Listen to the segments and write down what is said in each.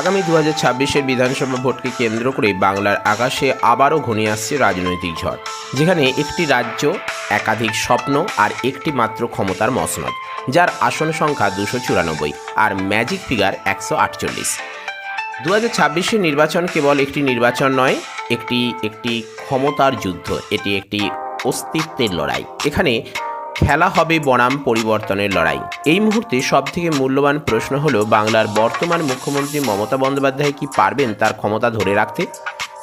আগামী দু হাজার ছাব্বিশের বিধানসভা ভোটকে কেন্দ্র করে বাংলার আকাশে আবারও ঘনিয়ে আসছে রাজনৈতিক ঝড়, যেখানে একটি রাজ্য, একাধিক স্বপ্ন আর একটি মাত্র ক্ষমতার মসনদ, যার আসন সংখ্যা দুশো চুরানব্বই আর ম্যাজিক ফিগার একশো আটচল্লিশ। দু হাজার ছাব্বিশের নির্বাচন কেবল একটি নির্বাচন নয়, একটি একটি ক্ষমতার যুদ্ধ, এটি একটি অস্তিত্বের লড়াই। এখানে খেলা হবে বনাম পরিবর্তনের লড়াই। এই মুহূর্তে সবথেকে মূল্যবান প্রশ্ন হলো, বাংলার বর্তমান মুখ্যমন্ত্রী মমতা বন্দ্যোপাধ্যায় কি পারবেন তার ক্ষমতা ধরে রাখতে?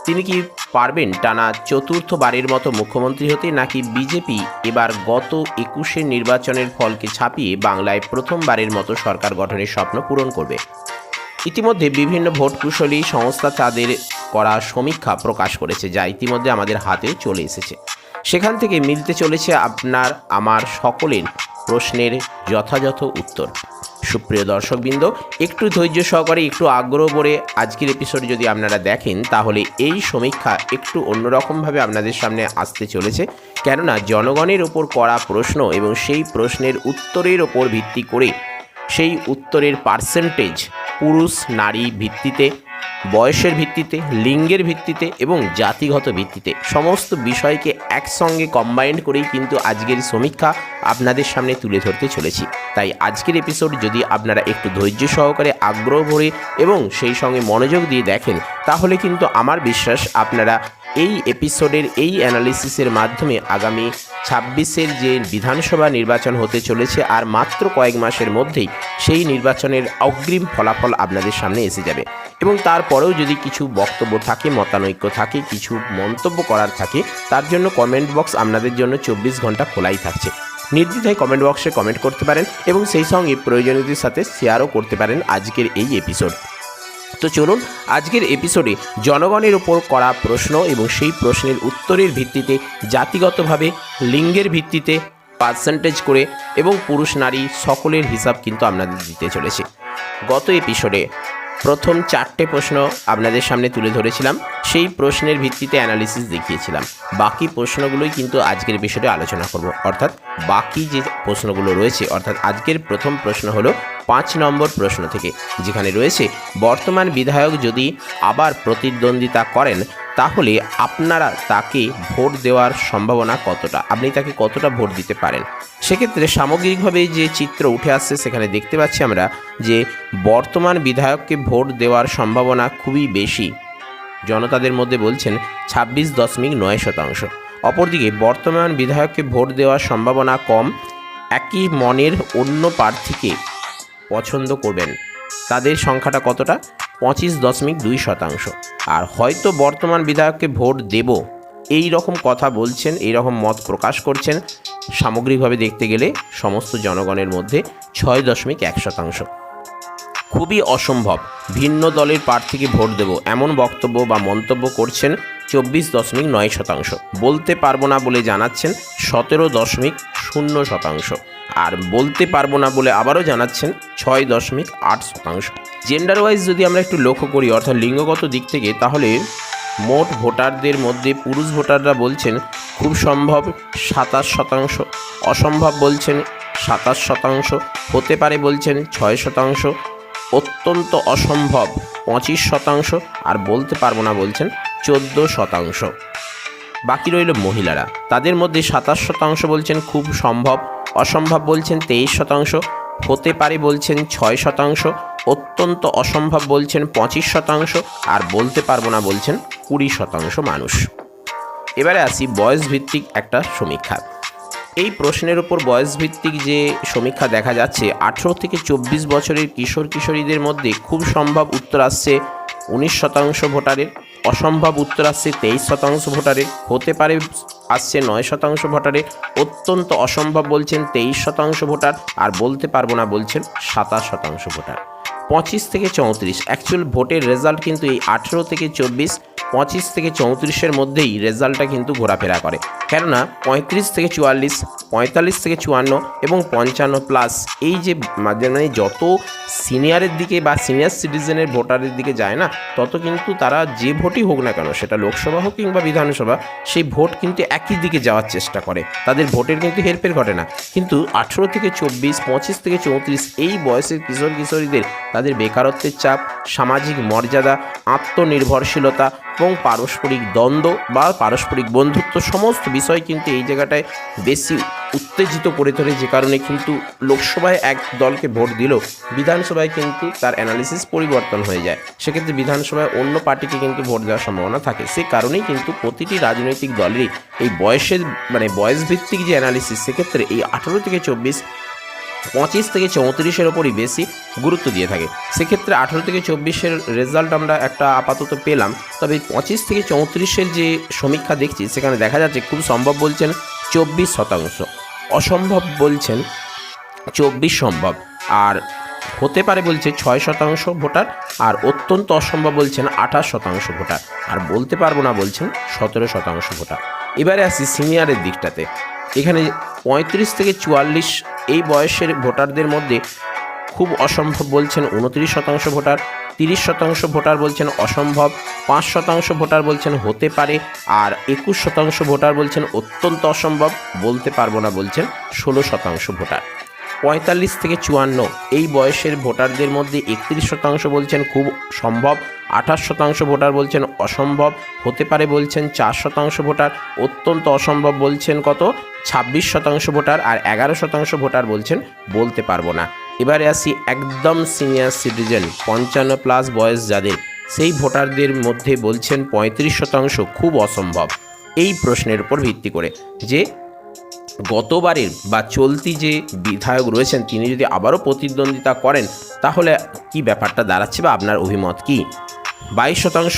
তিনি কি পারবেন টানা চতুর্থবারের মতো মুখ্যমন্ত্রী হতে, নাকি বিজেপি এবার গত একুশের নির্বাচনের ফলকে ছাপিয়ে বাংলায় প্রথমবারের মতো সরকার গঠনের স্বপ্ন পূরণ করবে? ইতিমধ্যে বিভিন্ন ভোট কুশলী সংস্থা তাদের করা সমীক্ষা প্রকাশ করেছে, যা ইতিমধ্যে আমাদের হাতে চলে এসেছে। সেখান থেকে মিলতে চলেছে আপনার, আমার সকলের প্রশ্নের যথাযথ উত্তর। সুপ্রিয় দর্শকবৃন্দ, একটু ধৈর্য সহকারে, একটু আগ্রহ করে আজকের এপিসোড যদি আপনারা দেখেন, তাহলে এই সমীক্ষা একটু অন্যরকমভাবে আপনাদের সামনে আসতে চলেছে। কেননা, জনগণের ওপর করা প্রশ্ন এবং সেই প্রশ্নের উত্তরের ওপর ভিত্তি করে সেই উত্তরের পার্সেন্টেজ পুরুষ নারী ভিত্তিতে বয়সের ভিত্তিতে, লিঙ্গের ভিত্তিতে এবং জাতিগত ভিত্তিতে সমস্ত বিষয়কে একসঙ্গে কম্বাইন্ড করেই কিন্তু আজকের সমীক্ষা আপনাদের সামনে তুলে ধরতে চলেছি। তাই আজকের এপিসোড যদি আপনারা একটু ধৈর্য সহকারে আগ্রহ ভরে এবং সেই সঙ্গে মনোযোগ দিয়ে দেখেন, তাহলে কিন্তু আমার বিশ্বাস আপনারা এই এপিসোডের এই অ্যানালিসিসের মাধ্যমে আগামী ছাব্বিশের যে বিধানসভা নির্বাচন হতে চলেছে আর মাত্র কয়েক মাসের মধ্যেই সেই নির্বাচনের অগ্রিম ফলাফল আপনাদের সামনে এসে যাবে। এবং তারপরেও যদি কিছু বক্তব্য থাকে, মতানৈক্য থাকে, কিছু মন্তব্য করার থাকে, তার জন্য কমেন্ট বক্স আপনাদের জন্য চব্বিশ ঘণ্টা খোলাই থাকছে। নির্দ্বিধায় কমেন্ট বক্সে কমেন্ট করতে পারেন এবং সেই সঙ্গে প্রয়োজনীয়দের সাথে শেয়ারও করতে পারেন আজকের এই এপিসোড তো চলুন আজকের এপিসোডে জনগণের ওপর করা প্রশ্ন এবং সেই প্রশ্নের উত্তরের ভিত্তিতে জাতিগতভাবে, লিঙ্গের ভিত্তিতে পার্সেন্টেজ করে এবং পুরুষ নারী সকলের হিসাব কিন্তু আপনাদের দিতে চলেছে। গত এপিসোডে প্রথম চারটে প্রশ্ন আপনাদের সামনে তুলে ধরেছিলাম, সেই প্রশ্নের ভিত্তিতে অ্যানালিসিস দেখিয়েছিলাম। বাকি প্রশ্নগুলোই কিন্তু আজকের বিষয়ে আলোচনা করব। অর্থাৎ বাকি যে প্রশ্নগুলো রয়েছে, অর্থাৎ আজকের প্রথম প্রশ্ন হলো পাঁচ নম্বর প্রশ্ন থেকে, যেখানে রয়েছে, বর্তমান বিধায়ক যদি আবার প্রতিদ্বন্দ্বিতা করেন, তাহলে আপনারা তাকে ভোট দেওয়ার সম্ভাবনা কতটা? আপনি তাকে কতটা ভোট দিতে পারেন? সেক্ষেত্রে সামগ্রিকভাবে যে চিত্র উঠে আসছে, সেখানে দেখতে পাচ্ছি আমরা যে বর্তমান বিধায়ককে ভোট দেওয়ার সম্ভাবনা খুবই বেশি। জনতাদের মধ্যে বলছেন ছাব্বিশ দশমিক নয় শতাংশ। অপরদিকে, বর্তমান বিধায়ককে ভোট দেওয়ার সম্ভাবনা কম। একই মনের অন্য প্রার্থীকে পছন্দ করবেন। তাদের সংখ্যাটা কতটা? পঁচিশ দশমিক দুই শতাংশ। আর হয়তো বর্তমান বিধায়ককে ভোট দেব। এই রকম কথা বলছেন, এই রকম মত প্রকাশ করছেন। সামগ্রিকভাবে দেখতে গেলে সমস্ত জনগণের মধ্যে ছয় দশমিক এক শতাংশ। খুবই অসম্ভব। ভিন্ন দলের প্রার্থীকে ভোট দেব এমন বক্তব্য বা মন্তব্য করছেন চব্বিশ দশমিক নয় শতাংশ। বলতে পারব না বলে জানাচ্ছেন সতেরো দশমিক শূন্য শতাংশ। আর বলতে পারব না বলে আবারও জানাচ্ছেন ছয় দশমিক আট শতাংশ। জেন্ডার ওয়াইজ যদি আমরা একটু লক্ষ্য করি, অর্থাৎ লিঙ্গগত দিক থেকে, তাহলে মোট ভোটারদের মধ্যে পুরুষ ভোটাররা বলছেন খুব সম্ভব সাতাশ শতাংশ, অসম্ভব বলছেন সাতাশ শতাংশ, হতে পারে বলছেন ছয় শতাংশ, অত্যন্ত অসম্ভব পঁচিশ শতাংশ আর বলতে পারব না বলছেন চোদ্দ শতাংশ। বাকি রইল মহিলারা, তাদের মধ্যে সাতাশ শতাংশ বলছেন খুব সম্ভব অসম্ভব বলছেন তেইশ শতাংশ, হতে পারে বলছেন ছয় শতাংশ, অত্যন্ত অসম্ভব বলছেন পঁচিশ শতাংশ, আর বলতে পারব না বলছেন কুড়ি শতাংশ মানুষ। এবারে আসি বয়স ভিত্তিক একটা সমীক্ষা। এই প্রশ্নের উপর বয়স ভিত্তিক যে সমীক্ষা দেখা যাচ্ছে, আঠেরো থেকে চব্বিশ বছরের কিশোর কিশোরীদের মধ্যে খুব সম্ভব উত্তর আসছে উনিশ শতাংশ ভোটারের অসম্ভব উত্তর আসছে তেইশ শতাংশ ভোটারে। হতে পারে আসছে নয় শতাংশ ভোটারে। অত্যন্ত অসম্ভব বলছেন তেইশ শতাংশ ভোটার। আর বলতে পারব না বলছেন সাতাশ শতাংশ ভোটার। পঁচিশ থেকে চৌত্রিশ। অ্যাকচুয়াল ভোটের রেজাল্ট কিন্তু এই আঠেরো থেকে চব্বিশ, পঁচিশ থেকে চৌত্রিশের মধ্যেই রেজাল্টটা কিন্তু ঘোরাফেরা করে। কেননা পঁয়ত্রিশ থেকে চুয়াল্লিশ, পঁয়তাল্লিশ থেকে চুয়ান্ন এবং পঞ্চান্ন প্লাস এই যে মানে যত সিনিয়রের দিকে বা সিনিয়র সিটিজেনের ভোটারের দিকে যায় না, তত কিন্তু তারা যে ভোটই হোক না কেন, সেটা লোকসভা হোক কিংবা বিধানসভা, সেই ভোট কিন্তু একই দিকে যাওয়ার চেষ্টা করে। তাদের ভোটের কিন্তু হেরফের ঘটে না। কিন্তু আঠেরো থেকে চব্বিশ, পঁচিশ থেকে চৌত্রিশ এই বয়সের কিশোর কিশোরীদের তাদের বেকারত্বের চাপ, সামাজিক মর্যাদা, আত্মনির্ভরশীলতা এবং পারস্পরিক দ্বন্দ্ব বা পারস্পরিক বন্ধুত্ব সমস্ত বিষয় কিন্তু এই জায়গাটায় বেশি উত্তেজিত করে তোলে যে কারণে কিন্তু লোকসভায় এক দলকে ভোট দিলেও বিধানসভায় কিন্তু তার অ্যানালিসিস পরিবর্তন হয়ে যায়। সেক্ষেত্রে বিধানসভায় অন্য পার্টিকে কিন্তু ভোট দেওয়ার সম্ভাবনা থাকে। সে কারণেই কিন্তু প্রতিটি রাজনৈতিক দলেরই এই বয়সের মানে বয়স ভিত্তিক যে অ্যানালিসিস সেক্ষেত্রে এই আঠেরো থেকে চব্বিশ পঁচিশ থেকে চৌত্রিশের ওপরই বেশি গুরুত্ব দিয়ে থাকে। সেক্ষেত্রে আঠেরো থেকে চব্বিশের রেজাল্ট আমরা একটা আপাতত পেলাম। তবে পঁচিশ থেকে চৌত্রিশের যে সমীক্ষা দেখছি, সেখানে দেখা যাচ্ছে খুব সম্ভব বলছেন চব্বিশ শতাংশ। অসম্ভব বলছেন চব্বিশ সম্ভব। আর হতে পারে বলছে ছয় শতাংশ ভোটার, আর অত্যন্ত অসম্ভব বলছেন আঠাশ শতাংশ ভোটার। আর বলতে পারব না বলছেন সতেরো শতাংশ ভোটার। এবারে আসি সিনিয়রের দিকটাতে। এখানে পঁয়ত্রিশ থেকে চুয়াল্লিশ এই বয়সের ভোটারদের মধ্যে খুব অসম্ভব বলছেন উনত্রিশ শতাংশ ভোটার, তিরিশ শতাংশ ভোটার বলছেন অসম্ভব, পাঁচ শতাংশ ভোটার বলছেন হতে পারে, আর একুশ শতাংশ ভোটার বলছেন অত্যন্ত অসম্ভব, বলতে পারব না বলছেন ষোলো শতাংশ ভোটার। পঁয়তাল্লিশ থেকে চুয়ান্ন। এই বয়সের ভোটারদের মধ্যে একত্রিশ শতাংশ বলছেন খুব সম্ভব, আঠাশ শতাংশ ভোটার বলছেন অসম্ভব, হতে পারে বলছেন চার শতাংশ ভোটার, অত্যন্ত অসম্ভব বলছেন কত? ছাব্বিশ শতাংশ ভোটার আর এগারো শতাংশ ভোটার বলছেন বলতে পারব না। এবারে আসি একদম সিনিয়র সিটিজেন, পঞ্চান্ন প্লাস বয়স যাদের, সেই ভোটারদের মধ্যে বলছেন পঁয়ত্রিশ শতাংশ খুব অসম্ভব। এই প্রশ্নের উপর ভিত্তি করে যে গতবারের বা চলতি যে বিধায়ক রয়েছেন, তিনি যদি আবারও প্রতিদ্বন্দ্বিতা করেন, তাহলে কি ব্যাপারটা দাঁড়াচ্ছে বা আপনার অভিমত কি? বাইশ শতাংশ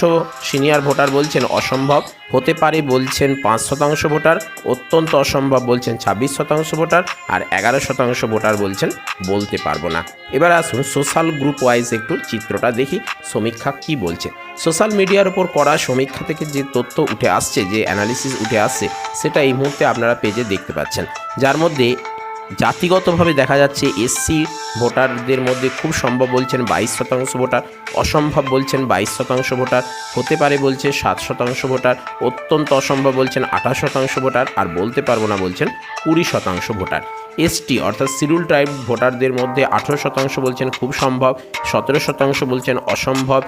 সিনিয়র ভোটার বলছেন অসম্ভব, হতে পারে বলছেন পাঁচ শতাংশ ভোটার, অত্যন্ত অসম্ভব বলছেন ছাব্বিশ শতাংশ ভোটার আর এগারো শতাংশ ভোটার বলছেন বলতে পারব না। এবার আসুন সোশ্যাল গ্রুপ ওয়াইজ একটু চিত্রটা দেখি, সমীক্ষা কি বলছে। সোশ্যাল মিডিয়ার উপর করা সমীক্ষা থেকে যে তথ্য উঠে আসছে, যে অ্যানালিসিস উঠে আসছে, সেটা এই মুহূর্তে আপনারা পেজে দেখতে পাচ্ছেন। যার মধ্যে জাতিগতভাবে দেখা যাচ্ছে এসসি ভোটারদের মধ্যে খুব সম্ভব বলছেন বাইশ শতাংশ ভোটার, অসম্ভব বলছেন বাইশ শতাংশ ভোটার, হতে পারে বলছে সাত শতাংশ ভোটার, অত্যন্ত অসম্ভব বলছেন আঠাশ শতাংশ ভোটার আর বলতে পারব না বলছেন কুড়ি শতাংশ ভোটার। এসটি অর্থাৎ শিডিউল ট্রাইব ভোটারদের মধ্যে আঠেরো শতাংশ বলছেন খুব সম্ভব, সতেরো শতাংশ বলছেন অসম্ভব,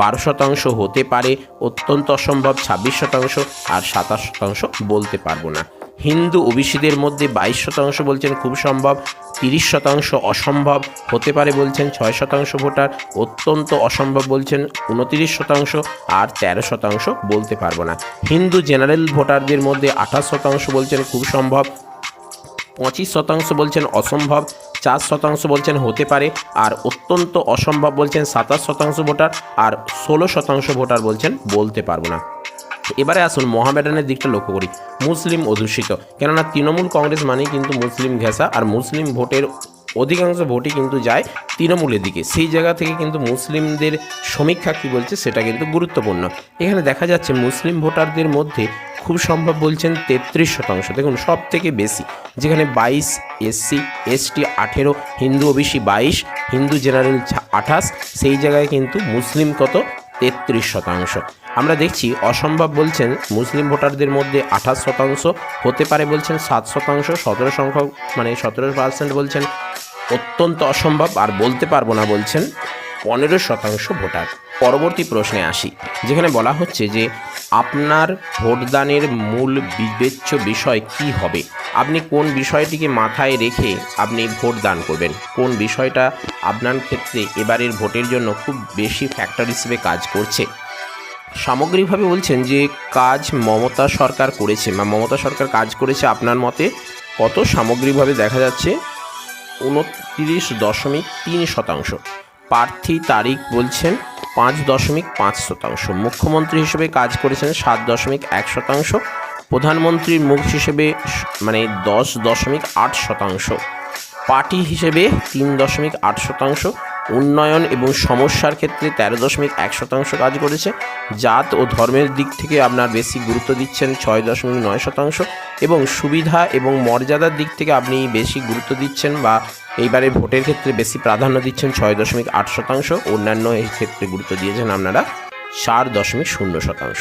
বারো শতাংশ হতে পারে অত্যন্ত অসম্ভব, ছাব্বিশ শতাংশ আর সাতাশ শতাংশ বলতে পারব না। হিন্দু ওবিসিদের মধ্যে বাইশ শতাংশ বলছেন খুব সম্ভব, তিরিশ শতাংশ অসম্ভব হতে পারে বলছেন ছয় শতাংশ ভোটার, অত্যন্ত অসম্ভব বলছেন উনতিরিশ শতাংশ আর তেরো শতাংশ বলতে পারব না। হিন্দু জেনারেল ভোটারদের মধ্যে আঠাশ শতাংশ বলছেন খুব সম্ভব, পঁচিশ শতাংশ বলছেন অসম্ভব, চার শতাংশ বলছেন হতে পারে আর অত্যন্ত অসম্ভব বলছেন সাতাশ শতাংশ ভোটার আর ষোলো শতাংশ ভোটার বলছেন বলতে পারব না। এবারে আসুন মহামেডানের দিকটা লক্ষ্য করি। মুসলিম অধ্যুষিত। কেননা তৃণমূল কংগ্রেস মানেই কিন্তু মুসলিম ঘেঁষা আর মুসলিম ভোটের অধিকাংশ ভোটই কিন্তু যায় তৃণমূলের দিকে। সেই জায়গা থেকে কিন্তু মুসলিমদের সমীক্ষা কী বলছে সেটা কিন্তু গুরুত্বপূর্ণ। এখানে দেখা যাচ্ছে মুসলিম ভোটারদের মধ্যে খুব সম্ভব বলছেন তেত্রিশ শতাংশ। দেখুন সব থেকে বেশি, যেখানে বাইশ এসসি, এসটি আঠেরো, হিন্দু ওবিসি বাইশ, হিন্দু জেনারেল আঠাশ, সেই জায়গায় কিন্তু মুসলিম কত? তেত্রিশ শতাংশ। আমরা দেখছি অসম্ভব বলছেন মুসলিম ভোটারদের মধ্যে আঠাশ শতাংশ হতে পারে বলছেন, সাত শতাংশ, সতেরো সংখ্যক মানে সতেরো পার্সেন্ট বলছেন। অত্যন্ত অসম্ভব আর বলতে পারব না বলছেন পনেরো শতাংশ ভোটার। পরবর্তী প্রশ্নে আসি, যেখানে বলা হচ্ছে যে আপনার ভোটদানের মূল বিবেচ্য বিষয় কি হবে? আপনি কোন বিষয়টিকে মাথায় রেখে আপনি ভোট দান করবেন? কোন বিষয়টা আপনার ক্ষেত্রে এবারের ভোটের জন্য খুব বেশি ফ্যাক্টর হিসেবে কাজ করছে? সামগ্রিকভাবে বলছেন যে কাজ মমতা সরকার করেছে, বা মমতা সরকার কাজ করেছে আপনার মতে কত? সামগ্রিকভাবে দেখা যাচ্ছে উনত্রিশ দশমিক তিন শতাংশ। প্রার্থী তারিখ বলছেন পাঁচ দশমিক পাঁচ শতাংশ। মুখ্যমন্ত্রী হিসেবে কাজ করেছেন সাত দশমিক এক শতাংশ। প্রধানমন্ত্রীর মুখ হিসেবে মানে দশ দশমিক আট শতাংশ। পার্টি হিসেবে তিন দশমিক আট শতাংশ। উন্নয়ন এবং সমস্যার ক্ষেত্রে তেরো দশমিক এক শতাংশ কাজ করেছে। জাত ও ধর্মের দিক থেকে আপনার বেশি গুরুত্ব দিচ্ছেন ছয় দশমিক নয় শতাংশ এবং সুবিধা এবং মর্যাদার দিক থেকে আপনি বেশি গুরুত্ব দিচ্ছেন বা এইবারে ভোটের ক্ষেত্রে বেশি প্রাধান্য দিচ্ছেন ছয় দশমিক আট শতাংশ। অন্যান্য এই ক্ষেত্রে গুরুত্ব দিয়েছেন আপনারা চার দশমিক শূন্য শতাংশ।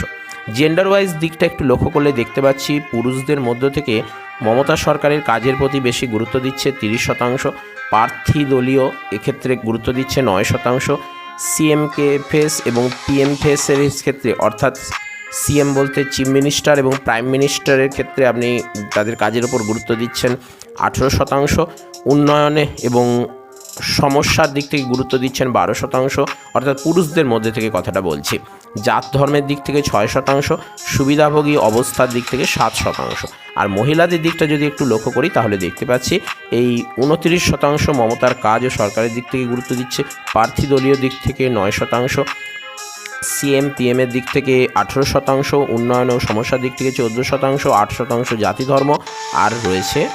জেন্ডার ওয়াইজ দিকটা একটু লক্ষ্য করলে দেখতে পাচ্ছি, পুরুষদের মধ্য থেকে মমতা সরকারের কাজের প্রতি বেশি গুরুত্ব দিচ্ছে তিরিশ শতাংশ। প্রার্থী দলীয় এক্ষেত্রে গুরুত্ব দিচ্ছে নয় শতাংশ। সিএমকেএফএস এবং পিএমফেসের ক্ষেত্রে, অর্থাৎ সিএম বলতে চিফ মিনিস্টার এবং প্রাইম মিনিস্টারের ক্ষেত্রে আপনি তাদের কাজের ওপর গুরুত্ব দিচ্ছেন আঠেরো শতাংশ। উন্নয়নে এবং সমস্যার দিক থেকে গুরুত্ব দিচ্ছেন বারো শতাংশ। অর্থাৎ পুরুষদের মধ্যে থেকে কথাটা বলছি। জাত ধর্মের দিক থেকে ছয় শতাংশ, সুবিধাভোগী অবস্থার দিক থেকে সাত শতাংশ। আর মহিলাদের দিকটা যদি একটু লক্ষ্য করি, তাহলে দেখতে পাচ্ছি এই উনত্রিশ শতাংশ মমতার কাজ ও সরকারের দিক থেকে গুরুত্ব দিচ্ছে। প্রার্থী দলীয় দিক থেকে নয় শতাংশ, সিএম পিএমের দিক থেকে আঠেরো শতাংশ, উন্নয়ন ও সমস্যার দিক থেকে চোদ্দ শতাংশ, আট শতাংশ জাতি ধর্ম। আর রয়েছে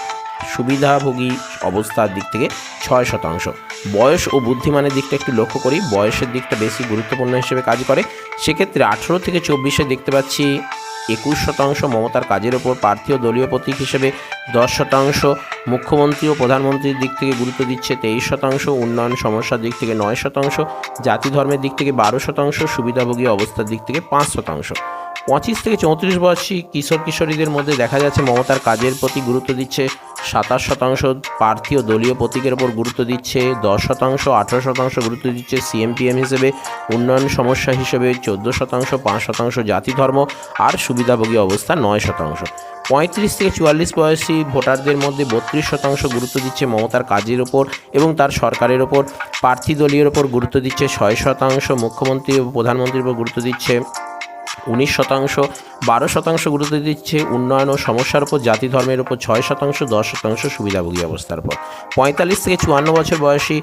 সুবিধাভোগী অবস্থার দিক থেকে ছয় শতাংশ। বয়স ও বুদ্ধিমানের দিকটা একটু লক্ষ্য করি। বয়সের দিকটা বেশি গুরুত্বপূর্ণ হিসেবে কাজ করে। সেক্ষেত্রে আঠেরো থেকে চব্বিশে দেখতে পাচ্ছি একুশ শতাংশ মমতার কাজের ওপর প্রার্থী ও দলীয় প্রতীক হিসেবে, দশ শতাংশ মুখ্যমন্ত্রী ও প্রধানমন্ত্রীর দিক থেকে গুরুত্ব দিচ্ছে তেইশ শতাংশ, উন্নয়ন সমস্যার দিক থেকে নয় শতাংশ, জাতি ধর্মের দিক থেকে বারো শতাংশ, সুবিধাভোগী অবস্থার দিক থেকে পাঁচ শতাংশ। পঁচিশ থেকে চৌত্রিশ বয়সী কিশোর কিশোরীদের মধ্যে দেখা যাচ্ছে মমতার কাজের প্রতি গুরুত্ব দিচ্ছে সাতাশ শতাংশ প্রার্থী ও দলীয় প্রতীকের ওপর গুরুত্ব দিচ্ছে, দশ শতাংশ, আঠারো শতাংশ গুরুত্ব দিচ্ছে সিএমপিএম হিসেবে, উন্নয়ন সমস্যা হিসেবে চোদ্দ শতাংশ, পাঁচ শতাংশ জাতি ধর্ম আর সুবিধাভোগী অবস্থা নয় শতাংশ। পঁয়ত্রিশ থেকে চুয়াল্লিশ বয়সী ভোটারদের মধ্যে বত্রিশ শতাংশ গুরুত্ব দিচ্ছে মমতার কাজের ওপর এবং তার সরকারের ওপর। প্রার্থী দলীয়ের ওপর গুরুত্ব দিচ্ছে ছয় শতাংশ, মুখ্যমন্ত্রী ও প্রধানমন্ত্রীর ওপর গুরুত্ব দিচ্ছে উনিশ শতাংশ, বারো শতাংশ গুরুত্ব দিচ্ছে উন্নয়ন ও সমস্যার উপর, জাতি ধর্মের উপর, ছয় শতাংশ, দশ শতাংশ সুবিধাভোগী অবস্থার উপর। পঁয়তাল্লিশ থেকে চুয়ান্ন বছর বয়সী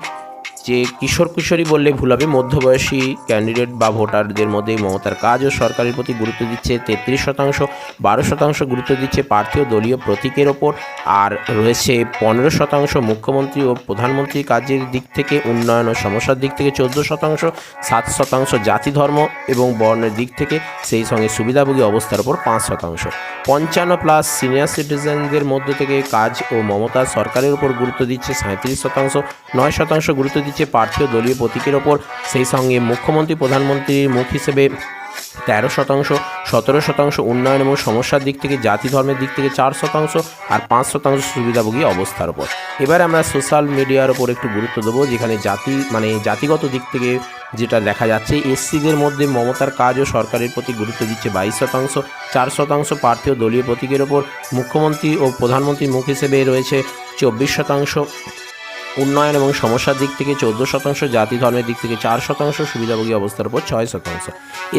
যে কিশোর কিশোরী বললে ভুল হবে। মধ্যবয়সী ক্যান্ডিডেট বা ভোটারদের মধ্যে মমতার কাজ ও সরকারের প্রতি গুরুত্ব দিচ্ছে। তেত্রিশ শতাংশ, বারো শতাংশ গুরুত্ব দিচ্ছে প্রার্থী ও দলীয় প্রতীকের ওপর। আর রয়েছে পনেরো শতাংশ মুখ্যমন্ত্রী ও প্রধানমন্ত্রীর কাজের দিক থেকে, উন্নয়ন ও সমস্যার দিক থেকে চোদ্দ শতাংশ, সাত শতাংশ জাতি ধর্ম এবং বর্ণের দিক থেকে সেই সঙ্গে সুবিধাভোগী অবস্থার ওপর পাঁচ শতাংশ। পঞ্চান্ন প্লাস সিনিয়র সিটিজেনদের মধ্য থেকে কাজ ও মমতা সরকারের উপর গুরুত্ব দিচ্ছে সাঁত্রিশ শতাংশ, নয় শতাংশ গুরুত্ব দিচ্ছে প্রার্থী ও দলীয় প্রতীকের ওপর। সেই সঙ্গে মুখ্যমন্ত্রী, প্রধানমন্ত্রীর মুখ হিসেবে তেরো শতাংশ, সতেরো শতাংশ উন্নয়ন এবং সমস্যার দিক থেকে, জাতি ধর্মের দিক থেকে চার শতাংশ আর পাঁচ শতাংশ সুবিধাভোগী অবস্থার ওপর। এবার আমরা সোশ্যাল মিডিয়ার ওপর একটু গুরুত্ব দেবো, যেখানে জাতি মানে জাতিগত দিক থেকে যেটা দেখা যাচ্ছে, এসসিদের মধ্যে মমতার কাজ ও সরকারের প্রতি গুরুত্ব দিচ্ছে বাইশ শতাংশ, চার শতাংশ প্রার্থী ও দলীয় প্রতীকের ওপর। মুখ্যমন্ত্রী ও প্রধানমন্ত্রীর মুখ হিসেবে রয়েছে চব্বিশ শতাংশ উন্নয়ন এবং সমস্যার দিক থেকে চোদ্দ শতাংশ, জাতি ধর্মের দিক থেকে চার শতাংশ, সুবিধাভোগী অবস্থার উপর ছয় শতাংশ।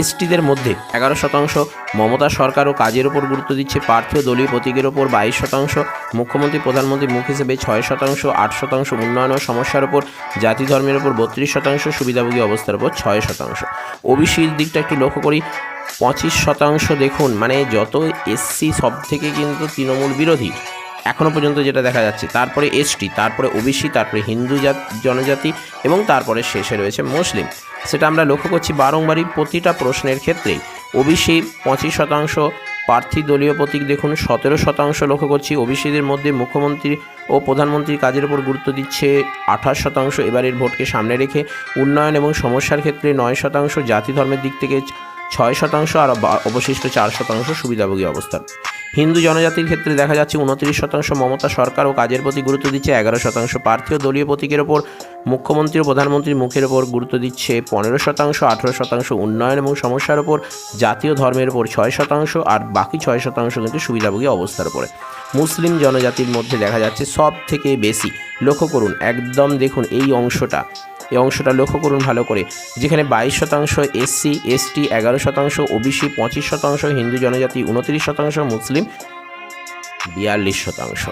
এসটিদের মধ্যে এগারো শতাংশ মমতা সরকার ও কাজের ওপর গুরুত্ব দিচ্ছে, প্রার্থী ও দলীয় প্রতীকের ওপর বাইশ শতাংশ, মুখ্যমন্ত্রী, প্রধানমন্ত্রী মুখ হিসেবে ছয় শতাংশ, আট শতাংশ উন্নয়ন ও সমস্যার ওপর জাতি ধর্মের ওপর বত্রিশ শতাংশ, সুবিধাভোগী অবস্থার উপর ছয় শতাংশ। ওবিসির দিকটা একটু লক্ষ্য করি, পঁচিশ শতাংশ দেখুন মানে যত এসসি সব থেকে কিন্তু তৃণমূল বিরোধী। এখনও পর্যন্ত যেটা দেখা যাচ্ছে, তারপরে এসটি তারপরে ওবিসি, তারপরে হিন্দু জাত, জনজাতি এবং তারপরে শেষে রয়েছে মুসলিম। সেটা আমরা লক্ষ্য করছি বারংবারই প্রতিটা প্রশ্নের ক্ষেত্রেই। ওবিসি পঁচিশ শতাংশ, প্রার্থী দলীয় প্রতীক দেখুন, সতেরো শতাংশ লক্ষ্য করছি ওবিসিদের মধ্যে মুখ্যমন্ত্রী ও প্রধানমন্ত্রীর কাজের উপর গুরুত্ব দিচ্ছে আঠাশ শতাংশ এবারের ভোটকে সামনে রেখে। উন্নয়ন এবং সমস্যার ক্ষেত্রে নয় শতাংশ জাতি ধর্মের দিক থেকে ছয় শতাংশ আর অবশিষ্ট চার শতাংশ সুবিধাভোগী অবস্থান। হিন্দু জনজাতির ক্ষেত্রে দেখা যাচ্ছে উনত্রিশ শতাংশ মমতা সরকার ও কাজের প্রতি গুরুত্ব দিচ্ছে, এগারো শতাংশ প্রার্থী ও দলীয় প্রতীকের ওপর। মুখ্যমন্ত্রী ও প্রধানমন্ত্রীর মুখের ওপর গুরুত্ব দিচ্ছে পনেরো শতাংশ, আঠেরো শতাংশ উন্নয়ন এবং সমস্যার ওপর। জাতীয় ধর্মের ওপর ছয় শতাংশ আর বাকি ছয় শতাংশ কিন্তু সুবিধাভোগী অবস্থার উপরে মুসলিম জনজাতির মধ্যে দেখা যাচ্ছে সব থেকে বেশি। লক্ষ্য করুন, একদম দেখুন এই অংশটা। এই অংশটা লক্ষ্য করুন ভালো করে। যেখানে বাইশ শতাংশ এসসি এসটি এগারো শতাংশ ওবিসি, পঁচিশ শতাংশ হিন্দু জনজাতি, উনত্রিশ শতাংশ মুসলিম, বিয়াল্লিশ শতাংশ।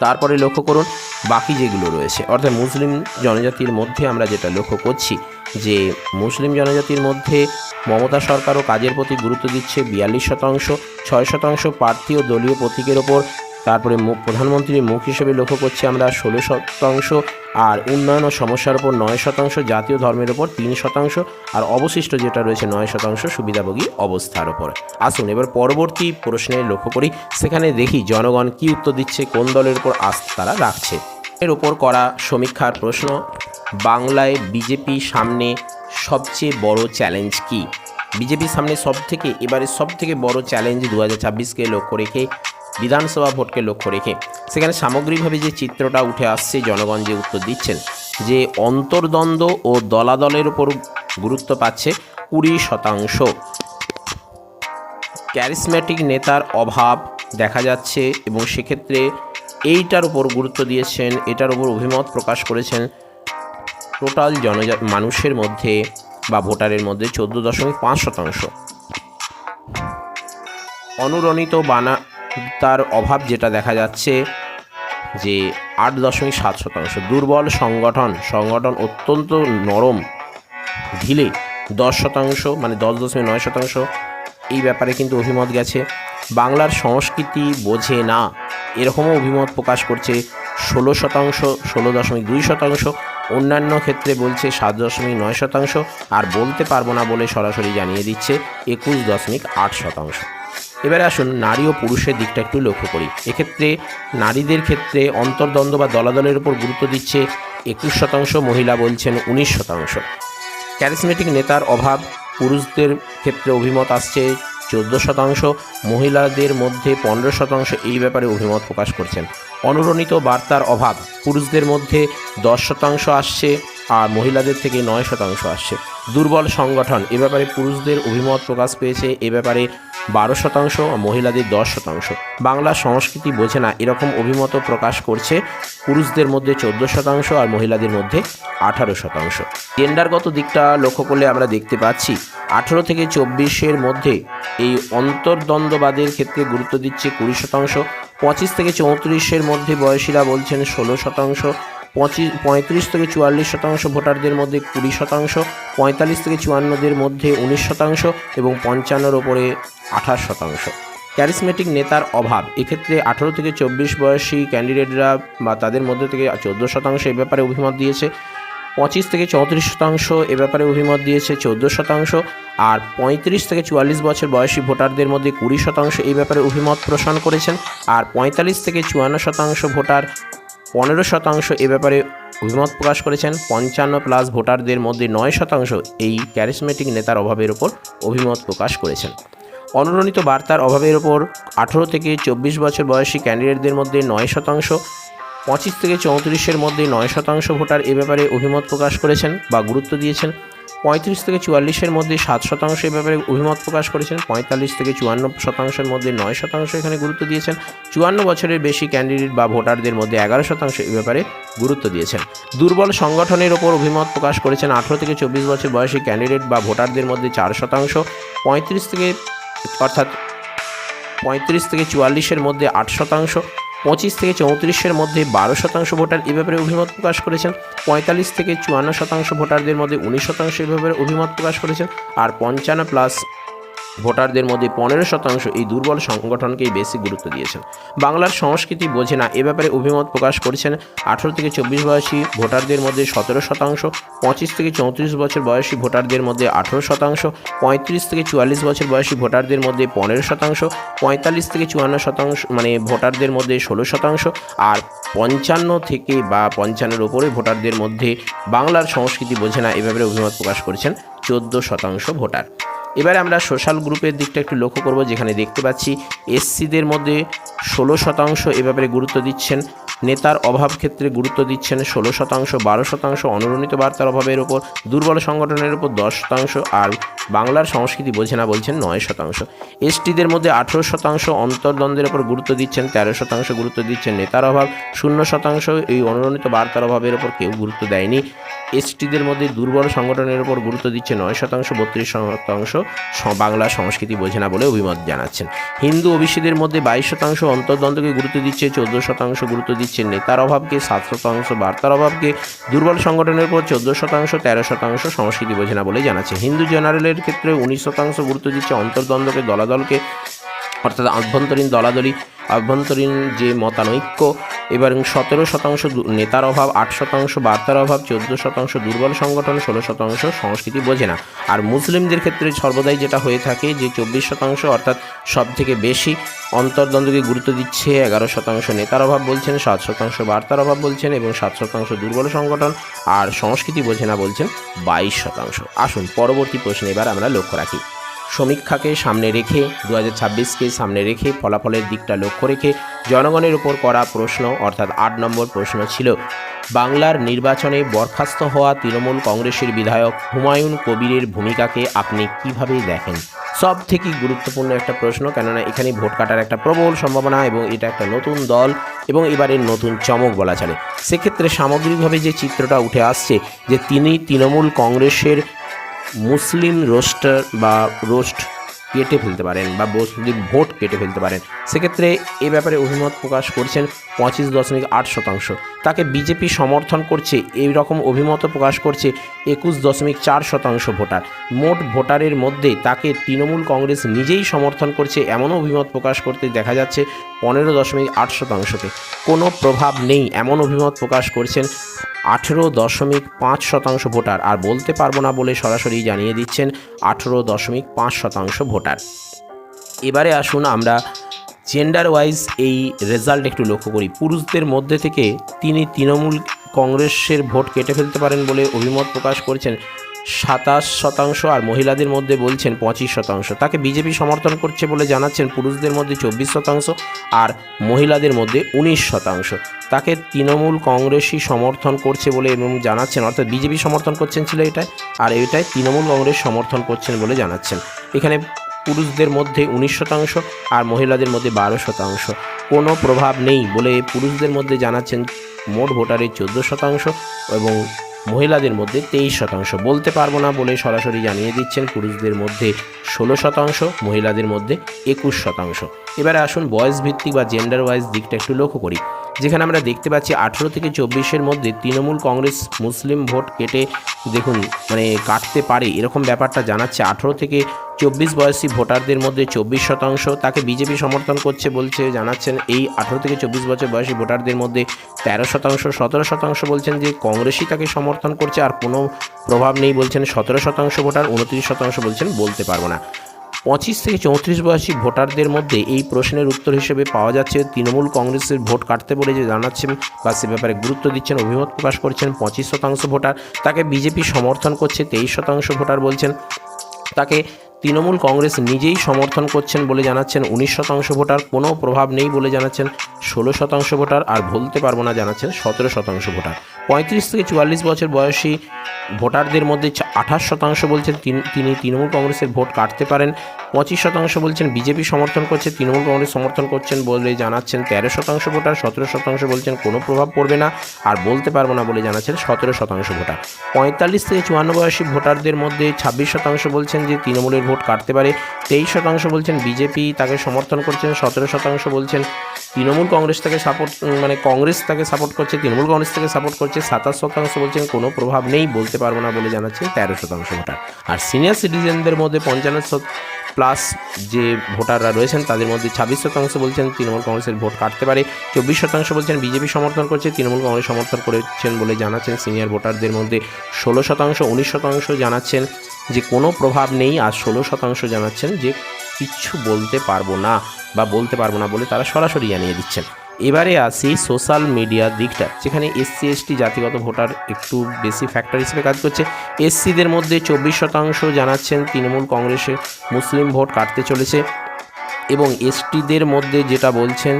তারপরে লক্ষ্য করুন বাকি যেগুলো রয়েছে। অর্থাৎ মুসলিম জনজাতির মধ্যে আমরা যেটা লক্ষ্য করছি যে মুসলিম জনজাতির মধ্যে মমতা সরকারও কাজের প্রতি গুরুত্ব দিচ্ছে, বিয়াল্লিশ শতাংশ, ছয় শতাংশ প্রার্থী ও দলীয় প্রতীকের ওপর তারপরে প্রধানমন্ত্রীর মুখ হিসেবে লক্ষ্য করছি আমরা ষোলো শতাংশ আর উন্নয়ন ও সমস্যার উপর নয় শতাংশ জাতীয় ধর্মের উপর তিন শতাংশ আর অবশিষ্ট যেটা রয়েছে নয় শতাংশ সুবিধাভোগী অবস্থার উপর। আসুন এবার পরবর্তী প্রশ্নে লক্ষ্য করি। সেখানে দেখি জনগণ কি উত্তর দিচ্ছে, কোন দলের উপর আস্থা তারা রাখছে? এর উপর করা সমীক্ষার প্রশ্ন, বাংলায় বিজেপি সামনে সবচেয়ে বড় চ্যালেঞ্জ কি? বিজেপির সামনে সব থেকে এবারে সব থেকে বড় চ্যালেঞ্জ দু হাজার লক্ষ্য রেখে বিধানসভা ভোটকে লক্ষ্য রেখে সেখানে সামগ্রিকভাবে যে চিত্রটা উঠে আসছে, জনগণ যে উত্তর দিচ্ছেন, যে অন্তর্দ্বন্দ্ব ও দলাদলের উপর গুরুত্ব পাচ্ছে কুড়ি শতাংশ। ক্যারিসম্যাটিক নেতার অভাব দেখা যাচ্ছে এবং সেক্ষেত্রে এইটার উপর গুরুত্ব দিয়েছেন, এটার উপর অভিমত প্রকাশ করেছেন টোটাল জনজা, মানুষের মধ্যে বা ভোটারের মধ্যে চোদ্দ দশমিক পাঁচ শতাংশ। অনুরণিত বানা তার অভাব যেটা দেখা যাচ্ছে যে আট দশমিক সাত শতাংশ। দুর্বল সংগঠন সংগঠন অত্যন্ত নরম, ঢিলে দশ শতাংশ মানে দশ দশমিক নয় শতাংশ, এই ব্যাপারে কিন্তু অভিমত গেছে। বাংলার সংস্কৃতি বোঝে না। এরকমও অভিমত প্রকাশ করছে ষোলো শতাংশ, ষোলো দশমিক দুই শতাংশ। অন্যান্য ক্ষেত্রে বলছে সাত দশমিক নয় শতাংশ। আর বলতে পারব না বলে সরাসরি জানিয়ে দিচ্ছে একুশ দশমিক আট শতাংশ। এবারে আসুন নারী ও পুরুষের দিকটা একটু লক্ষ্য করি। এক্ষেত্রে নারীদের ক্ষেত্রে অন্তর্দ্বন্দ্ব বা দলাদলের উপর গুরুত্ব দিচ্ছে একুশ শতাংশ মহিলা বলছেন উনিশ শতাংশ। ক্যারিসমেটিক নেতার অভাব, পুরুষদের ক্ষেত্রে অভিমত আসছে চোদ্দ শতাংশ, মহিলাদের মধ্যে পনেরো শতাংশ এই ব্যাপারে অভিমত প্রকাশ করছেন। অনুরণিত বার্তার অভাব, পুরুষদের মধ্যে দশ শতাংশ আসছে আর মহিলাদের থেকে নয় শতাংশ আসছে। দুর্বল সংগঠন, এ ব্যাপারে পুরুষদের অভিমত প্রকাশ পেয়েছে, এ ব্যাপারে বারো শতাংশ, আর মহিলাদের দশ শতাংশ। বাংলা সংস্কৃতি বোঝে না, এরকম অভিমত প্রকাশ করছে পুরুষদের মধ্যে চোদ্দ শতাংশ আর মহিলাদের মধ্যে আঠারো শতাংশ। জেন্ডারগত দিকটা লক্ষ্য করলে আমরা দেখতে পাচ্ছি, আঠেরো থেকে চব্বিশের মধ্যে এই অন্তর্দ্বন্দ্ববাদের ক্ষেত্রে গুরুত্ব দিচ্ছে কুড়ি শতাংশ, পঁচিশ থেকে চৌত্রিশের মধ্যে বয়সীরা বলছেন ষোলো শতাংশ পঁচিশ পঁয়ত্রিশ থেকে চুয়াল্লিশ শতাংশ ভোটারদের মধ্যে কুড়ি শতাংশ, পঁয়তাল্লিশ থেকে চুয়ান্নদের মধ্যে উনিশ শতাংশ এবং পঞ্চান্নর ওপরে আঠাশ শতাংশ। ক্যারিসমেটিক নেতার অভাব, এক্ষেত্রে আঠারো থেকে চব্বিশ বয়সী ক্যান্ডিডেটরা বা তাদের মধ্যে থেকে চোদ্দ শতাংশ এ ব্যাপারে অভিমত দিয়েছে, পঁচিশ থেকে চৌত্রিশ শতাংশ এ ব্যাপারে অভিমত দিয়েছে চোদ্দ শতাংশ, আর পঁয়ত্রিশ থেকে চুয়াল্লিশ বছর বয়সী ভোটারদের মধ্যে কুড়ি শতাংশ এই ব্যাপারে অভিমত পোষণ করেছেন, আর পঁয়তাল্লিশ থেকে চুয়ান্ন শতাংশ ভোটার পনেরো শতাংশ এ ব্যাপারে অভিমত প্রকাশ করেছেন। পঞ্চান্ন প্লাস ভোটারদের মধ্যে নয় শতাংশ এই ক্যারিসমেটিক নেতার অভাবের ওপর অভিমত প্রকাশ করেছেন। অনুরণিত বার্তার অভাবের ওপর আঠেরো থেকে চব্বিশ বছর বয়সী ক্যান্ডিডেটদের মধ্যে নয় শতাংশ, পঁচিশ থেকে চৌত্রিশের মধ্যে নয় শতাংশ ভোটার এ ব্যাপারে অভিমত প্রকাশ করেছেন বা গুরুত্ব দিয়েছেন। পঁয়ত্রিশ থেকে চুয়াল্লিশের মধ্যে সাত শতাংশ এ ব্যাপারে অভিমত প্রকাশ করেছেন। পঁয়তাল্লিশ থেকে চুয়ান্ন শতাংশের মধ্যে নয় শতাংশ এখানে গুরুত্ব দিয়েছেন। চুয়ান্ন বছরের বেশি ক্যান্ডিডেট বা ভোটারদের মধ্যে এগারো শতাংশ এ ব্যাপারে গুরুত্ব দিয়েছেন। দুর্বল সংগঠনের ওপর অভিমত প্রকাশ করেছেন। আঠেরো থেকে চব্বিশ বছর বয়সী ক্যান্ডিডেট বা ভোটারদের মধ্যে চার শতাংশ। পঁয়ত্রিশ থেকে অর্থাৎ পঁয়ত্রিশ থেকে চুয়াল্লিশের মধ্যে আট শতাংশ। পঁচিশ থেকে চৌত্রিশের মধ্যে বারো শতাংশ ভোটার এ ব্যাপারে অভিমত প্রকাশ করেছেন, পঁয়তাল্লিশ থেকে চুয়ান্ন শতাংশ ভোটারদের মধ্যে উনিশ শতাংশ এ ব্যাপারে অভিমত প্রকাশ করেছেন, আর পঞ্চান্ন প্লাস ভোটারদের মধ্যে পনেরো শতাংশ এই দুর্বল সংগঠনকেই বেশি গুরুত্ব দিয়েছেন। বাংলার সংস্কৃতি বোঝে না, এ ব্যাপারে অভিমত প্রকাশ করেছেন আঠেরো থেকে চব্বিশ বয়সী ভোটারদের মধ্যে সতেরো শতাংশ, পঁচিশ থেকে চৌত্রিশ বছর বয়সী ভোটারদের মধ্যে আঠেরো শতাংশ, পঁয়ত্রিশ থেকে চুয়াল্লিশ বছর বয়সী ভোটারদের মধ্যে পনেরো শতাংশ, পঁয়তাল্লিশ থেকে চুয়ান্ন শতাংশ মানে ভোটারদের মধ্যে ষোলো শতাংশ আর পঞ্চান্ন থেকে বা পঞ্চান্নের ওপরে ভোটারদের মধ্যে বাংলার সংস্কৃতি বোঝে না, এ ব্যাপারে অভিমত প্রকাশ করেছেন চোদ্দ শতাংশ ভোটার। এবারে আমরা সোশ্যাল গ্রুপের দিকটা একটু লক্ষ্য করব, যেখানে দেখতে পাচ্ছি এসসিদের মধ্যে ষোলো শতাংশ এ ব্যাপারে গুরুত্ব দিচ্ছেন। নেতার অভাব ক্ষেত্রে গুরুত্ব দিচ্ছেন ষোলো শতাংশ, বারো শতাংশ অনুরণিত বার্তার অভাবের ওপর, দুর্বল সংগঠনের ওপর দশ শতাংশ আর বাংলার সংস্কৃতি বোঝে না বলছেন নয় শতাংশ। এসটিদের মধ্যে আঠেরো শতাংশ অন্তর্দ্বন্দ্বের ওপর গুরুত্ব দিচ্ছেন, তেরো শতাংশ গুরুত্ব দিচ্ছেন নেতার অভাব, শূন্য শতাংশ এই অনুরণিত বার্তার অভাবের ওপর কেউ গুরুত্ব দেয়নি। এসটিদের মধ্যে দুর্বল সংগঠনের উপর গুরুত্ব দিচ্ছে নয় শতাংশ, বত্রিশ শতাংশ বাংলা সংস্কৃতি বোঝে না বলে অভিমত জানাচ্ছেন। হিন্দু ওবিসিদের মধ্যে বাইশ শতাংশ অন্তর্দ্বন্দ্বকে গুরুত্ব দিচ্ছে, চোদ্দ শতাংশ গুরুত্ব দিচ্ছে নেতার অভাবকে, সাত শতাংশ বার্তার অভাবকে, দুর্বল সংগঠনের উপর চোদ্দ শতাংশ, তেরো শতাংশ সংস্কৃতি বোঝে না বলে জানাচ্ছে। হিন্দু জেনারেলের ক্ষেত্রে উনিশ শতাংশ গুরুত্ব দিচ্ছে অন্তর্দ্বন্দ্বকে দলাদলকে, অর্থাৎ আভ্যন্তরীণ দলাদলি, আভ্যন্তরীণ যে মতানৈক্য এবার সতেরো শতাংশ নেতার অভাব, আট শতাংশ বার্তার অভাব, চোদ্দ শতাংশ দুর্বল সংগঠন, ষোলো শতাংশ সংস্কৃতি বোঝে না। আর মুসলিমদের ক্ষেত্রে সর্বদাই যেটা হয়ে থাকে যে চব্বিশ শতাংশ অর্থাৎ সব থেকে বেশি অন্তর্দ্বন্দ্বকে গুরুত্ব দিচ্ছে এগারো শতাংশ নেতার অভাব বলছেন, সাত শতাংশ বার্তার অভাব বলছেন এবং সাত শতাংশ দুর্বল সংগঠন আর সংস্কৃতি বোঝে না বলছেন বাইশ শতাংশ। আসুন পরবর্তী প্রশ্নে এবার আমরা লক্ষ্য রাখি। সমীক্ষাকে সামনে রেখে দু হাজার ছাব্বিশকে সামনে রেখে ফলাফলের দিকটা লক্ষ্য রেখে জনগণের উপর করা প্রশ্ন, অর্থাৎ আট নম্বর প্রশ্ন ছিল। বাংলার নির্বাচনে বরখাস্ত হওয়া তৃণমূল কংগ্রেসের বিধায়ক হুমায়ুন কবিরের ভূমিকাকে আপনি কীভাবে দেখেন? সব থেকে গুরুত্বপূর্ণ একটা প্রশ্ন, কেননা এখানে ভোট কাটার একটা প্রবল সম্ভাবনা এবং এটা একটা নতুন দল এবং এবারের নতুন চমক বলা চলে। সেক্ষেত্রে সামগ্রিকভাবে যে চিত্রটা উঠে আসছে যে তিনি তৃণমূল কংগ্রেসের মুসলিম রোস্টার বা রোস্ট কেটে ফেলতে পারেন বা মুসলিম ভোট কেটে ফেলতে পারেন। সেক্ষেত্রে এ ব্যাপারে অভিমত প্রকাশ করছেন পঁচিশ দশমিক আট শতাংশ। তাকে বিজেপি সমর্থন করছে এই রকম অভিমত প্রকাশ করছে একুশ দশমিক চার শতাংশ ভোটার। মোট ভোটারের মধ্যে তাকে তৃণমূল কংগ্রেস নিজেই সমর্থন করছে এমনও অভিমত প্রকাশ করতে দেখা যাচ্ছে পনেরো দশমিক আট শতাংশকে কোনো প্রভাব নেই, এমন অভিমত প্রকাশ করছেন আঠেরো দশমিক পাঁচ শতাংশ ভোটার। আর বলতে পারব না বলে সরাসরি জানিয়ে দিচ্ছেন আঠেরো দশমিক পাঁচ শতাংশ ভোটার। এবারে আসুন আমরা জেন্ডার ওয়াইজ এই রেজাল্ট একটু লক্ষ্য করি। পুরুষদের মধ্যে থেকে তিনি তৃণমূল কংগ্রেসের ভোট কেটে ফেলতে পারেন বলে অভিমত প্রকাশ করেছেন সাতাশ শতাংশ আর মহিলাদের মধ্যে বলছেন পঁচিশ শতাংশ। তাকে বিজেপি সমর্থন করছে বলে জানাচ্ছেন পুরুষদের মধ্যে চব্বিশ শতাংশ আর মহিলাদের মধ্যে উনিশ শতাংশ। তাকে তৃণমূল কংগ্রেসই সমর্থন করছে বলে এবং জানাচ্ছেন, অর্থাৎ বিজেপি সমর্থন করছেন ছিল এটাই, আর এটাই তৃণমূল কংগ্রেস সমর্থন করছেন বলে জানাচ্ছেন। এখানে পুরুষদের মধ্যে উনিশ শতাংশ আর মহিলাদের মধ্যে বারো শতাংশ। কোনো প্রভাব নেই বলে পুরুষদের মধ্যে জানাচ্ছেন মোট ভোটারের চোদ্দ শতাংশ এবং মহিলাদের মধ্যে তেইশ শতাংশ। বলতে পারব না বলে সরাসরি জানিয়ে দিচ্ছেন পুরুষদের মধ্যে ষোলো শতাংশ, মহিলাদের মধ্যে একুশ শতাংশ। এবারে আসুন বয়স ভিত্তিক বা জেন্ডার ওয়াইজ দিকটা একটু লক্ষ্য করি। যেখানে আমরা দেখতে পাচ্ছি আঠেরো থেকে চব্বিশের মধ্যে তৃণমূল কংগ্রেস মুসলিম ভোট কেটে দেখুন মানে কাটতে পারে এরকম ব্যাপারটা জানাচ্ছে আঠেরো থেকে চব্বিশ বয়সী ভোটারদের মধ্যে চব্বিশ শতাংশ তাকে বিজেপি সমর্থন করছে বলছে, জানাচ্ছেন এই আঠেরো থেকে চব্বিশ বছর বয়সী ভোটারদের মধ্যে তেরো শতাংশ, সতেরো শতাংশ বলছেন যে কংগ্রেসই তাকে সমর্থন করছে আর কোনো প্রভাব নেই বলছেন সতেরো শতাংশ ভোটার, উনত্রিশ শতাংশ বলছেন বলতে পারব না। পঁচিশ থেকে চৌত্রিশ বয়সী ভোটারদের মধ্যে এই প্রশ্নের উত্তর হিসেবে পাওয়া যাচ্ছে তৃণমূল কংগ্রেসের ভোট কাটতে বলে যে জানাচ্ছেন বা সে ব্যাপারে গুরুত্ব দিচ্ছেন, অভিমত প্রকাশ করছেন পঁচিশ শতাংশ ভোটার। তাকে বিজেপি সমর্থন করছে তেইশ শতাংশ ভোটার বলছেন। তাকে তৃণমূল কংগ্রেস নিজেই সমর্থন করছেন বলে জানাচ্ছেন উনিশ শতাংশ ভোটার। কোনো প্রভাব নেই বলে জানাচ্ছেন ষোলো শতাংশ ভোটার আর বলতে পারব না জানাচ্ছেন সতেরো শতাংশ ভোটার। পঁয়ত্রিশ থেকে চুয়াল্লিশ বছর বয়সী ভোটারদের মধ্যে আঠাশ শতাংশ বলছেন তিন- তৃণমূল কংগ্রেসের ভোট কাটতে পারেন। পঁচিশ শতাংশ বলছেন বিজেপি সমর্থন করছে, তৃণমূল কংগ্রেস সমর্থন করছেন বলে জানাচ্ছেন তেরো শতাংশ ভোটার, সতেরো শতাংশ বলছেন কোনো প্রভাব পড়বে না আর বলতে পারব না বলে জানাচ্ছেন সতেরো শতাংশ ভোটার। পঁয়তাল্লিশ থেকে চুয়ান্ন বয়সী ভোটারদের মধ্যে ছাব্বিশ শতাংশ বলছেন যে তৃণমূলের ভোট কাটতে পারে। তেইশ শতাংশ বলছেন বিজেপি, তাকে সমর্থন করছেন, সতেরো শতাংশ বলছেন তৃণমূল কংগ্রেস তাকে সাপোর্ট মানে কংগ্রেস তাকে সাপোর্ট করছে, তৃণমূল কংগ্রেস থেকে সাপোর্ট করছে, সাতাশ শতাংশ বলছেন কোনো প্রভাব নেই, বলতে পারব না বলে জানাচ্ছেন তেরো শতাংশ ভোটার। আর সিনিয়র সিটিজেনদের মধ্যে পঞ্চান্ন প্লাস যে ভোটাররা রয়েছেন, তাদের মধ্যে ছাব্বিশ শতাংশ বলছেন তৃণমূল কংগ্রেসের ভোট কাটতে পারে। চব্বিশ শতাংশ বলছেন বিজেপি সমর্থন করছে, তৃণমূল কংগ্রেস সমর্থন করেছেন বলে জানাচ্ছেন সিনিয়র ভোটারদের মধ্যে। ষোলো শতাংশ, উনিশ শতাংশ জানাচ্ছেন যে কোনো প্রভাব নেই আর ষোলো শতাংশ জানাচ্ছেন যে কিচ্ছু বলতে পারব না বা বলতে পারব না বলে তারা সরাসরি জানিয়ে দিচ্ছেন। এবারে আসি সোশ্যাল মিডিয়ার দিকটা, যেখানে এসসি, এসটি জাতিগত ভোটার একটু বেশি ফ্যাক্টর হিসেবে কাজ করছে। এসসিদের মধ্যে চব্বিশ শতাংশ জানাচ্ছেন তৃণমূল কংগ্রেসে মুসলিম ভোট কাটতে চলেছে এবং এসটিদের মধ্যে যেটা বলছেন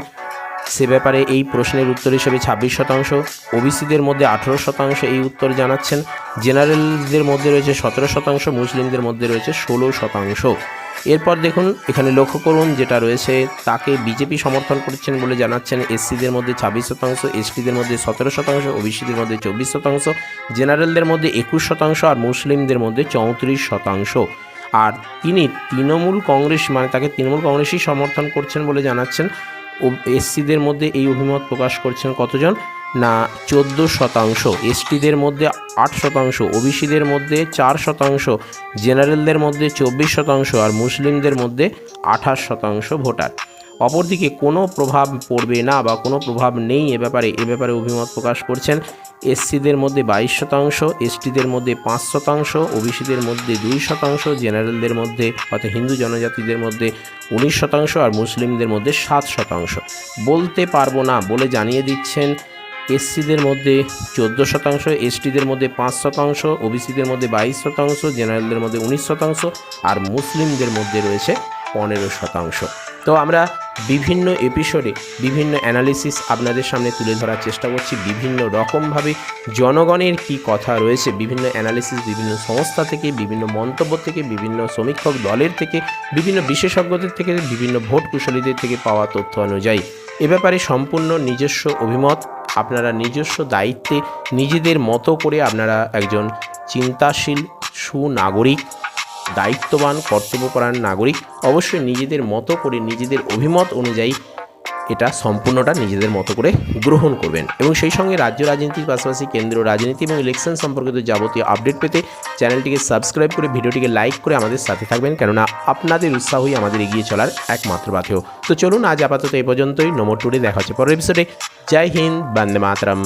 সে ব্যাপারে এই প্রশ্নের উত্তর হিসেবে ছাব্বিশ শতাংশ, ওবিসিদের মধ্যে আঠেরো শতাংশ এই উত্তর জানাচ্ছেন। জেনারেলদের মধ্যে রয়েছে সতেরো শতাংশ, মুসলিমদের মধ্যে রয়েছে ষোলো শতাংশ। এরপর দেখুন, এখানে লক্ষ্য করুন যেটা রয়েছে, তাকে বিজেপি সমর্থন করছেন বলে জানাচ্ছেন এসসিদের মধ্যে ছাব্বিশ শতাংশ, এসটিদের মধ্যে সতেরো শতাংশ, ওবিসিদের মধ্যে চব্বিশ শতাংশ, জেনারেলদের মধ্যে একুশ শতাংশ আর মুসলিমদের মধ্যে চৌত্রিশ শতাংশ। আর তিনি তৃণমূল কংগ্রেস মানে তাকে তৃণমূল কংগ্রেসই সমর্থন করছেন বলে জানাচ্ছেন এসসিদের মধ্যে এই অভিমত প্রকাশ করছেন কতজন? না, চোদ্দ শতাংশ। এসটিদের মধ্যে আট শতাংশ, ওবিসিদের মধ্যে চার শতাংশ, জেনারেলদের মধ্যে চব্বিশ শতাংশ আর মুসলিমদের মধ্যে আঠাশ শতাংশ ভোটার। অপরদিকে কোনো প্রভাব পড়বে না বা কোনো প্রভাব নেই এ ব্যাপারে এ ব্যাপারে অভিমত প্রকাশ করছেন এসসিদের মধ্যে বাইশ শতাংশ, এসটিদের মধ্যে পাঁচ শতাংশ, ওবিসিদের মধ্যে দুই শতাংশ, জেনারেলদের মধ্যে অর্থাৎ হিন্দু জনজাতিদের মধ্যে উনিশ শতাংশ আর মুসলিমদের মধ্যে সাত শতাংশ। বলতে পারব না, বলে জানিয়ে দিচ্ছেন এসসিদের মধ্যে চোদ্দ শতাংশ, এসটিদের মধ্যে পাঁচ শতাংশ, ওবিসিদের মধ্যে বাইশ শতাংশ, জেনারেলদের মধ্যে উনিশ শতাংশ আর মুসলিমদের মধ্যে রয়েছে পনেরো শতাংশ। তো আমরা বিভিন্ন এপিসোডে বিভিন্ন অ্যানালিসিস আপনাদের সামনে তুলে ধরার চেষ্টা করছি। বিভিন্ন রকমভাবে জনগণের কি কথা রয়েছে, বিভিন্ন অ্যানালিসিস বিভিন্ন সংস্থা থেকে, বিভিন্ন মন্তব্য থেকে, বিভিন্ন সমীক্ষক দলের থেকে, বিভিন্ন বিশেষজ্ঞদের থেকে, বিভিন্ন ভোট কুশলীদের থেকে পাওয়া তথ্য অনুযায়ী। এ ব্যাপারে সম্পূর্ণ নিজস্ব অভিমত, আপনারা নিজস্ব দায়িত্বে নিজেদের মতো করে আপনারা একজন চিন্তাশীল সুনাগরিক দায়িত্ববান কর্তব্যপরায়ণ নাগরিক অবশ্যই নিজেদের মতো করে নিজেদের অভিমত অনুযায়ী এটা সম্পূর্ণটা নিজেদের মতো করে গ্রহণ করবেন। এবং সেই সঙ্গে রাজ্য রাজনীতির পাশাপাশি কেন্দ্রীয় রাজনীতি এবং ইলেকশন সম্পর্কিত যাবতীয় আপডেট পেতে চ্যানেলটিকে সাবস্ক্রাইব করে ভিডিওটিকে লাইক করে আমাদের সাথে থাকবেন, কেননা আপনাদের উৎসাহই আমাদের এগিয়ে চলার একমাত্র পাথেয় তো চলুন আজ আপাতত এই পর্যন্তই। নম্বর টুডে দেখা হচ্ছে পরের এপিসোডে জয় হিন্দ, বন্দে মাতরম।